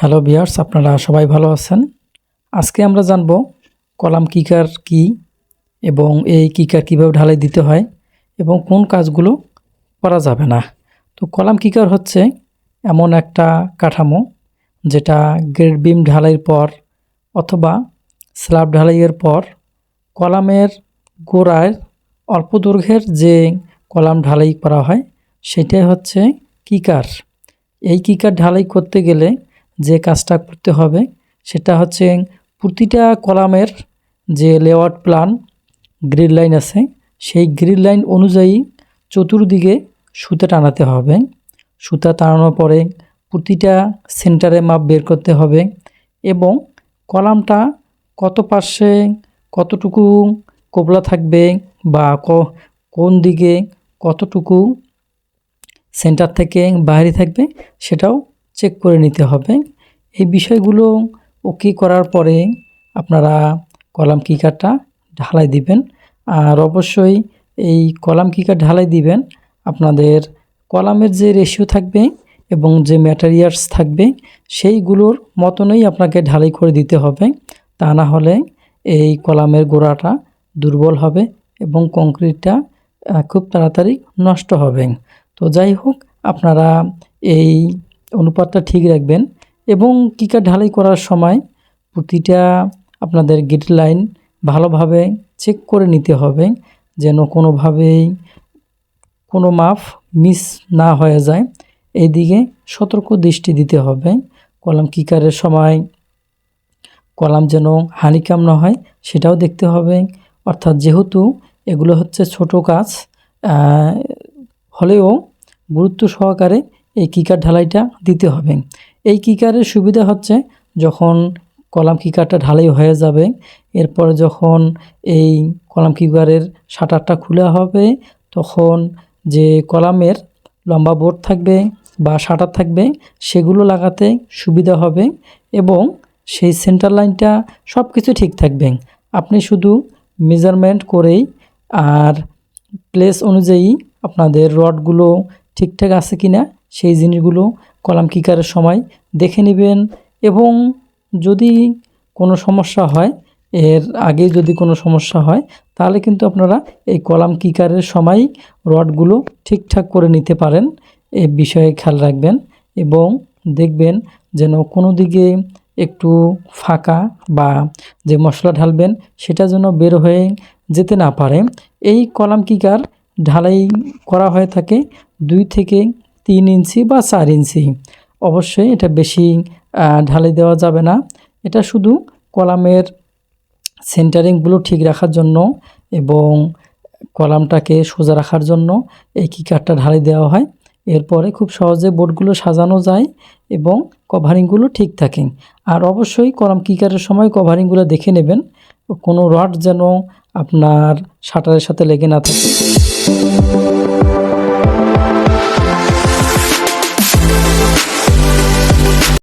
Hello বিয়ার্স আপনারা সবাই ভালো আছেন? আজকে আমরা জানব কলাম কিকার কি এবং এই কিকার কীভাবে ঢালাই দিতে হয় এবং কোন কাজগুলো করা যাবে না। তো কলাম কিকার হচ্ছে এমন একটা কাঠামো যেটা গ্রেড বিম ঢালাইয়ের পর অথবা স্ল্যাব ঢালাইয়ের পর কলামের গোড়ায় অল্প দৈর্ঘ্যের যে কলাম ঢালাই করা হয়, সেটাই হচ্ছে কিকার। এই কিকার ঢালাই করতে গেলে কাজটা করতে হবে, সেটা হচ্ছে প্রতিটা কলামের যে লেআউট প্ল্যান গ্রিড লাইন আছে, সেই গ্রিড লাইন অনুযায়ী চতুর্দিকে সুতা টানাতে হবে। সুতা টানানোর পরে প্রতিটা সেন্টারে মাপ বের করতে হবে এবং কলামটা কত পাশে কতটুকু কোবলা থাকবে বা কোন দিকে কতটুকু সেন্টার থেকে বাইরে থাকবে, সেটাও চেক করে নিতে হবে। এই বিষয়গুলো ওকে করার পরে আপনারা কলাম কিকারটা ঢালাই দিবেন। আর অবশ্যই এই কলাম কিকার ঢালাই দিবেন। আপনাদের কলামের যে রেশিও থাকবে এবং যে ম্যাটেরিয়ালস থাকবে, সেইগুলোর মতনই আপনাকে ঢালাই করে দিতে হবে। তা না হলে এই কলামের গোড়াটা দুর্বল হবে এবং কংক্রিটটা খুব তাড়াতাড়ি নষ্ট হবে। তো যাই হোক, আপনারা এই অনুপাতটা ঠিক রাখবেন এবং কিকার ঢালাই করার সময় প্রতিটা আপনাদের গেট লাইন ভালোভাবে চেক করে নিতে হবে যেন কোনোভাবেই কোনো মাপ মিস না হয়ে যায়। এইদিকে সতর্ক দৃষ্টি দিতে হবে। কলাম কিকারের সময় কলাম যেন হানিকাম না হয় সেটাও দেখতে হবে। অর্থাৎ যেহেতু এগুলো হচ্ছে ছোট কাজ হলেও গুরুত্ব সহকারে এই কিকার ঢালাইটা দিতে হবে। এই কিকারের সুবিধা হচ্ছে যখন কলাম কিকারটা ঢালাই হয়ে যাবে, এরপরে যখন এই কলাম কিকারের শাটারটা খোলা হবে, তখন যে কলামের লম্বা বোর্ড থাকবে বা শাটার থাকবে, সেগুলো লাগাতে সুবিধা হবে এবং সেই সেন্টার লাইনটা সব কিছু ঠিক থাকবে। আপনি শুধু মেজারমেন্ট করেই আর প্লেস অনুযায়ী আপনাদের রডগুলো ঠিকঠাক আছে কি না সেই জিনিসগুলো কলাম কিকারের সময় দেখে নেবেন এবং যদি কোনো সমস্যা হয়, এর আগে যদি কোনো সমস্যা হয়, তাহলে কিন্তু আপনারা এই কলাম কিকারের সময় রডগুলো ঠিকঠাক করে নিতে পারেন। এ বিষয়ে খেয়াল রাখবেন এবং দেখবেন যেন কোনো দিকে একটু ফাঁকা বা যে মশলা ঢালবেন, সেটা যেন বের হয়ে যেতে না পারে। এই কলাম কিকার ঢালাই করা হয়ে থাকে দুই থেকে তিন ইঞ্চি বা চার ইঞ্চি। অবশ্যই এটা বেশি ঢালাই দেওয়া যাবে না। এটা শুধু কলামের সেন্টারিংগুলো ঠিক রাখার জন্য এবং কলামটাকে সোজা রাখার জন্য এই কিকারটা ঢালাই দেওয়া হয়। এরপরে খুব সহজে বোর্ডগুলো সাজানো যায় এবং কভারিংগুলো ঠিক থাকে। আর অবশ্যই কলাম কিকারের সময় কভারিংগুলো দেখে নেবেন। কোনো রড যেন আপনার শাটারের সাথে লেগে না থাকে।